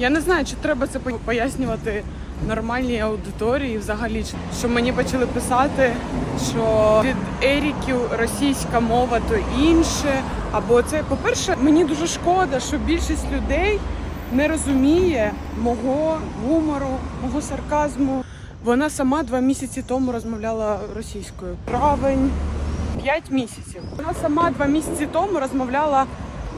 Я не знаю, чи треба це пояснювати нормальній аудиторії взагалі, що мені почали писати, що від Еріків російська мова то інше. Або це, по-перше, мені дуже шкода, що більшість людей не розуміє мого гумору, мого сарказму. Вона сама два місяці тому розмовляла російською. Травень, п'ять місяців. Вона сама два місяці тому розмовляла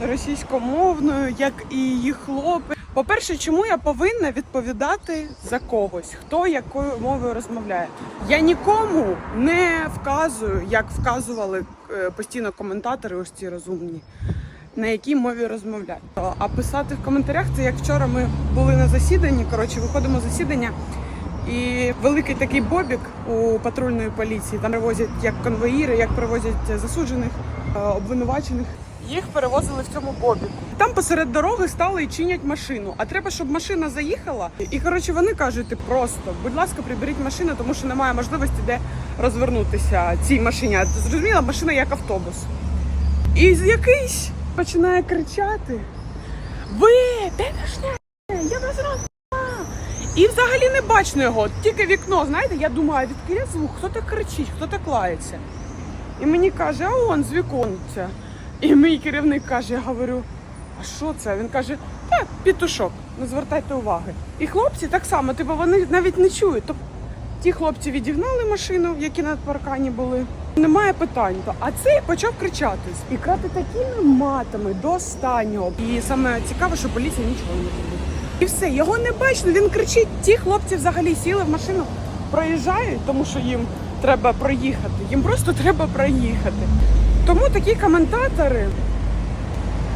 російськомовною, як і її хлопець. По-перше, чому я повинна відповідати за когось, хто якою мовою розмовляє? Я нікому не вказую, як вказували е, постійно коментатори, ось ці розумні, на якій мові розмовляють. А писати в коментарях це як вчора ми були на засіданні. Коротше, виходимо з засідання. І великий такий бобік у патрульної поліції. Там привозять як конвоїри, як привозять засуджених, е, обвинувачених. Їх перевозили в цьому бобіку. Там посеред дороги стали і чинять машину. А треба, щоб машина заїхала. І коротше вони кажуть ти просто, будь ласка, приберіть машину, тому що немає можливості де розвернутися цій машині. Зрозуміла, машина як автобус. І якийсь починає кричати: Ви, де вишня? Я вас роз... І взагалі не бачно його, тільки вікно, знаєте, я думаю, відкрив звук, хто так кричить, хто так лається. І мені каже, а он з віконця. І мій керівник каже, я говорю, а що це? Він каже, та пітушок, не звертайте уваги. І хлопці так само, типу, вони навіть не чують. Тобто ті хлопці відігнали машину, які на паркані були. Немає питань. А цей почав кричати і крати такими матами до останнього. І саме цікаве, що поліція нічого не робить. І все, його не бачно, він кричить. Ті хлопці взагалі сіли в машину, проїжджають, тому що їм треба проїхати. Їм просто треба проїхати. Тому такі коментатори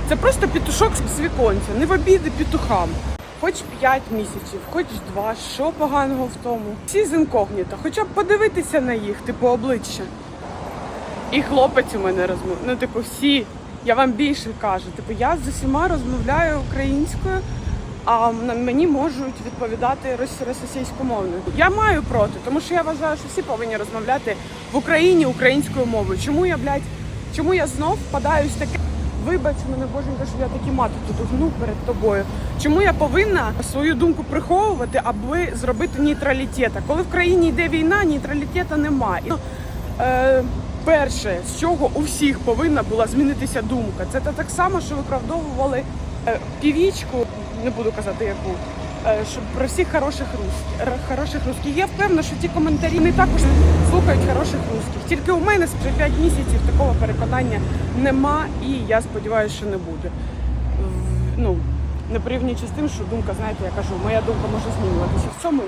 це просто петушок з віконця, не в обіди петухам. Хоч 5 місяців, хоч 2, що поганого в тому. Всі з інкогніто, хоча б подивитися на їх, типу обличчя. І хлопець у мене розмовляє. Ну, типу, всі. Я вам більше кажу. Типу, я з усіма розмовляю українською, а мені можуть відповідати рос- російськомовною. Я маю проти, тому що я вважаю, що всі повинні розмовляти в Україні українською мовою. Чому я, блядь, чому я знов впадаюсь таке? Вибач мене, боженька, що я такі мати тут гну перед тобою. Чому я повинна свою думку приховувати, аби зробити нейтралітет? А Коли в країні йде війна, нейтралітету немає. Е, перше, з чого у всіх повинна була змінитися думка, це так само, що виправдовували е, півічку, не буду казати яку, щоб про всіх хороших русських, хороших русських. Я впевнена, що ті коментарі не також слухають хороших русських. Тільки у мене вже 5 місяців такого переконання нема, і я сподіваюся, що не буде. Ну, не порівнюючи з тим, що думка, знаєте, я кажу, моя думка може змінюватися. В цьому.